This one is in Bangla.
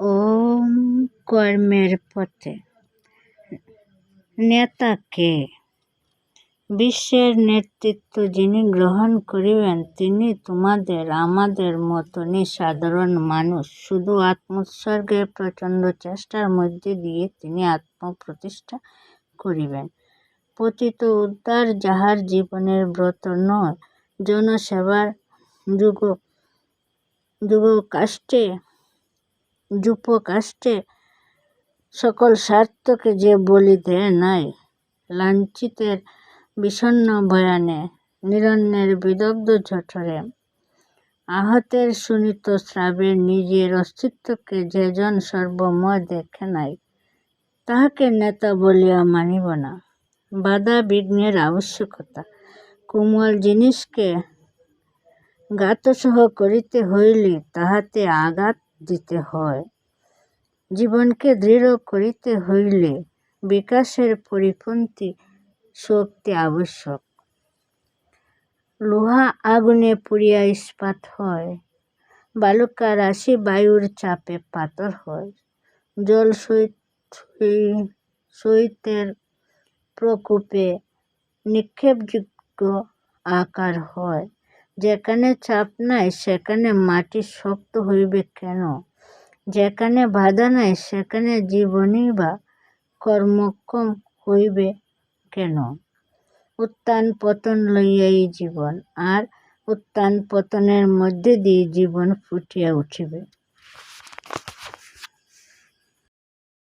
ওম কর্মের পথে। নেতা কে বিশ্বের নেতৃত্ব যিনি গ্রহণ করিবেন, তিনি তোমাদের, আমাদের মতনই সাধারণ মানুষ। শুধু আত্মোৎসর্গের প্রচণ্ড চেষ্টার মধ্যে দিয়ে তিনি আত্মপ্রতিষ্ঠা করিবেন। পতিত উদ্ধার যাহার জীবনের ব্রত নয় জনসেবার যুগ যুগকাষ্টে যুপকাষ্টে সকল স্বার্থকে যে বলি দেয় নাই। লাঞ্ছিতের, বিষণ্ণ ভয়ানে নিরন্নের বিদগ্ধ জঠরে। আহতের সুনিত শ্রাবে নিজের অস্তিত্বকে যেজন সর্বময় দেখে নাই, তাহাকে নেতা বলিয়া মানিব না। বাধা বিঘ্নের আবশ্যকতা, কোমল জিনিসকে গাতসহ করিতে হইলে তাহাতে আঘাত দিতে হয়। জীবনকে দৃঢ় করিতে হইলে বিকাশের পরিপন্থী শক্তি আবশ্যক। লোহা আগুনে পুড়িয়া ইস্পাত হয়, বালুকা রাশি বায়ুর চাপে পাথর হয়। জল শৈত্যের প্রকোপে নিক্ষেপযোগ্য আকার হয়। যেখানে চাপ নাই, সেখানে মাটি শক্ত হইবে কেন? যেখানে বাধা নাই, সেখানে জীবনই বা কর্মক্ষম হইবে কেন? উত্তান পতন লইয়াই জীবন, আর উত্তান পতনের মধ্যে দিয়ে জীবন ফুটিয়া উঠিবে।